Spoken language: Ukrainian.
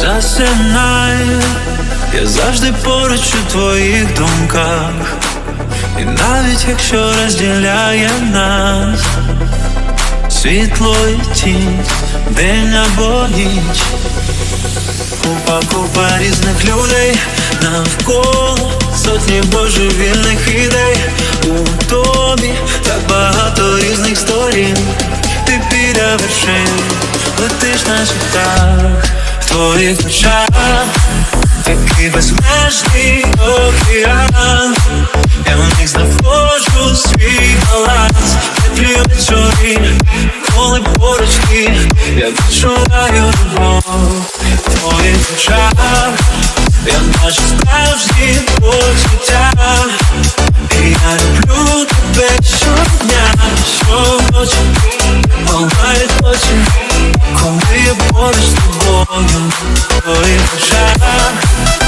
засинай, я завжди поруч у твоїх думках, і навіть якщо розділяє нас світло і тінь, день або ніч, купа, купа різних людей навколо сотні божевільних ідей. У тобі так багато різних сторін. Ти біля вершин, летиш на світах твоїх очах, такий безмежний океан. Я в них знаходжу свій баланс, теплі вечорі, коли поруч ти, я відчуваю любов. В твоїх очах, я бачу справжні почуття, і я люблю тебе щодня, щоночі, очі, коли я